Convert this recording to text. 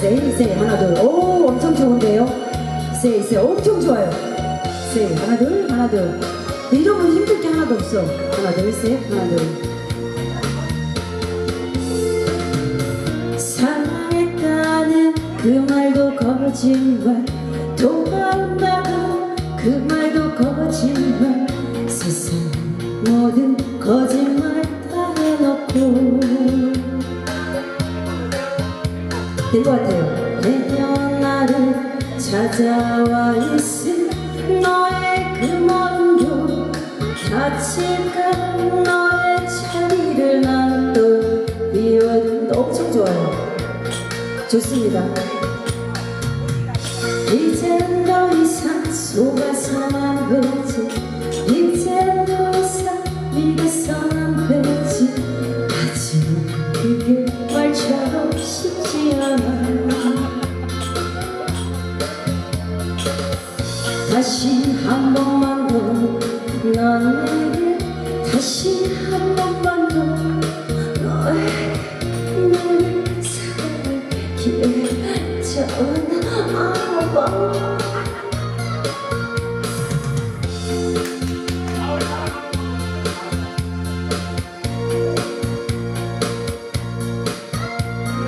세이 세이 하나 둘 오 엄청 좋은데요? 세이 세이 엄청 좋아요. 세이 하나 둘 하나 둘. 이러면 힘들 게 하나도 없어. 하나 둘셋 하나 둘. 사랑했다는 그 말도 거짓말 돌아온다고 그 말도 거짓말. 세상 모든 거짓말 된 것 같아요. 내년 나를 찾아와 있을 너의 그 먼저 다칠까 너의 자리를 난또 비워둔 엄청 좋아요. 좋습니다. 이젠 더 이상 속아선 안 되지. 이젠 더 이상 믿어선 안 되지. 하지만 그게 말처럼 다시 한 번만 더 나에게 다시 한 번만 더 너에게 나를 사랑하기에 좋은 아빠